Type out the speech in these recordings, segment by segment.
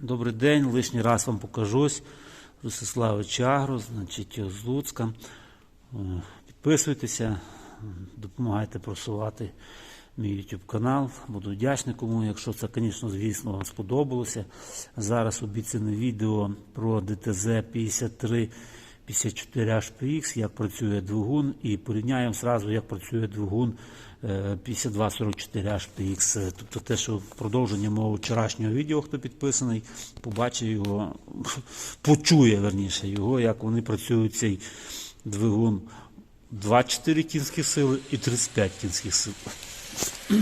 Добрий день, лишній раз вам покажусь. Ростиславич Агро, значить з Луцька. Е, Підписуйтеся, допомагайте просувати мій YouTube канал. Буду вдячний кому, якщо це, звісно, звісно, вам сподобалося. Зараз обіцяне відео про ДТЗ 53 54 HPX, як працює двигун, і порівняємо зразу, як працює двигун е, 5244 HPX. Тобто те, що продовження мого вчорашнього відео, хто підписаний, побачив його, почує верніше його, як вони працюють цей двигун 24 кінських сили і 35 кінських сил.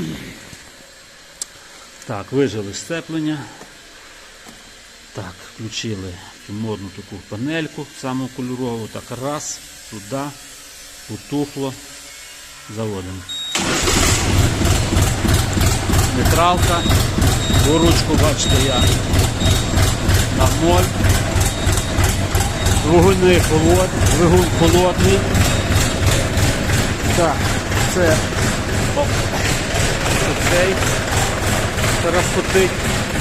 Так, вижили сцеплення. Так, включили модну таку панельку, саму кольорову. Так, раз, туди, потухло. Заводимо. Нейтралка. Ручку, бачите, я на ноль. Двигуни холод, двигун холодний. Так, це оп, оцей зараз хотить.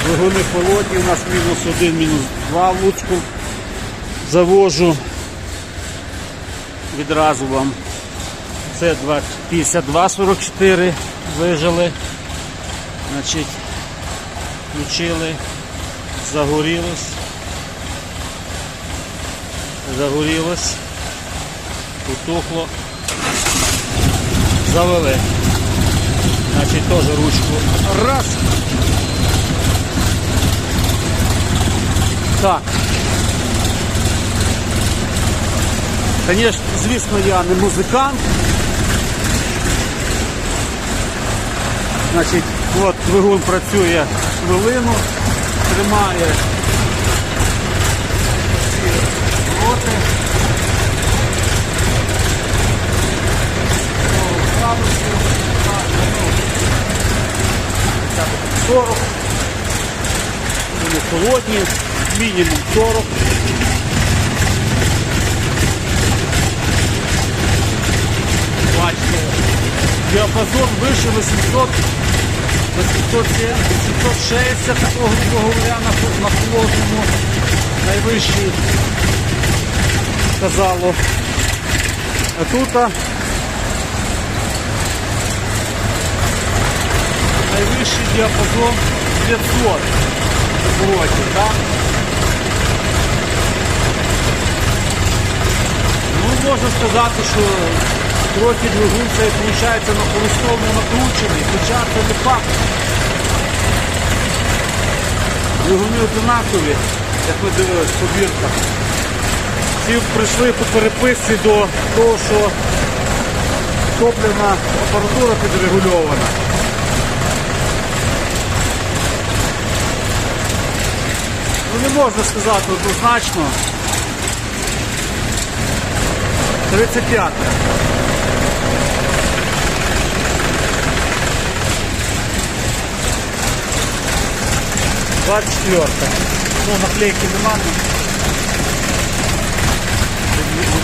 Двигуни холодні, у нас мінус один, мінус два в Луцьку. Завожу відразу вам. Це 52-44 вижили. Значить, включили, загорілось. Загорілось. Потухло. Завели. Значить, теж ручку. Раз. Так. Конечно, звісно, я не музикант. Значить, от двигун працює хвилину, тримає ці роти. 40. Вони холодні, мінімум 40. Бачите, діапазон вище 800, 870, 860, такого, грубо говоря, на холодному найвищий казало. А тут найвищий діапазон 500 оборотів, Ну, можна сказати, що трохи двигун цей виходить на холостому накручений, хоча це не факт. Двигуни одинакові, як ми дивились по бірках. Всі прийшли по переписці до того, що топливна апаратура підрегульована. Ну не можна сказати однозначно. 35. Двадцать четвертая. Ну, наклейки нема.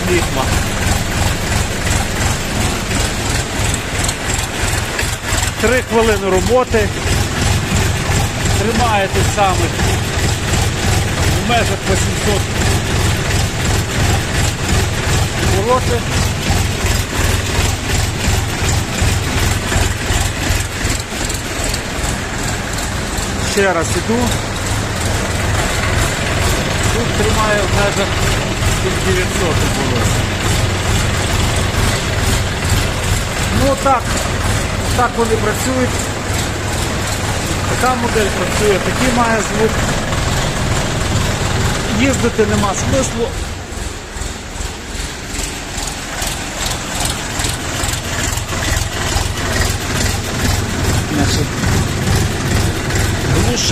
Лихма. Три хвилини роботи. Тримає тих самих в межах 800 обороти. Ще раз іду. Тут тримає в межах 900 обороти. Ну так, так вони працюють. Така модель працює, такий має звук. Їздити нема смислу. Значить,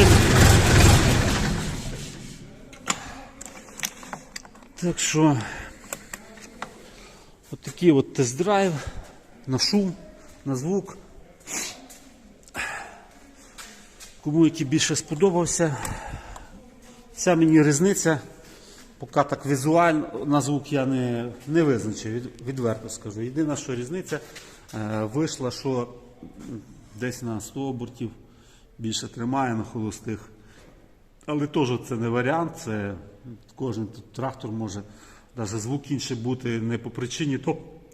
глушим. Так що от такий от тест-драйв на шум, на звук. Кому який більше сподобався. Вся мені різниця. Поки так візуально на звук я не, не визначив, від- відверто скажу. Єдина, що різниця е, вийшла, що десь на 100 обертів більше тримає на холостих, Але теж це не варіант, це кожен трактор може, навіть звук інший бути не по причині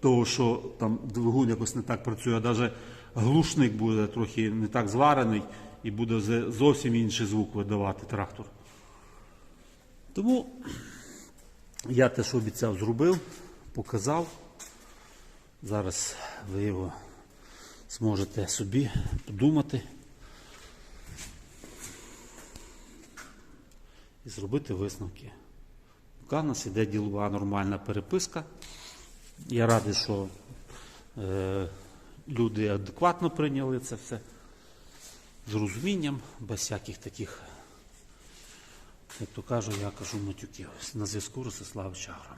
того, що там двигун якось не так працює, а навіть глушник буде трохи не так зварений і буде зовсім інший звук видавати трактор. Тому я те, що обіцяв, зробив, показав. Зараз ви його зможете собі подумати. І зробити висновки. Поки в нас іде ділова нормальна переписка. Я радий, що е, люди адекватно прийняли це все з розумінням, без всяких таких, як то кажу, я кажу матюків. На зв'язку Ростислав Чагра.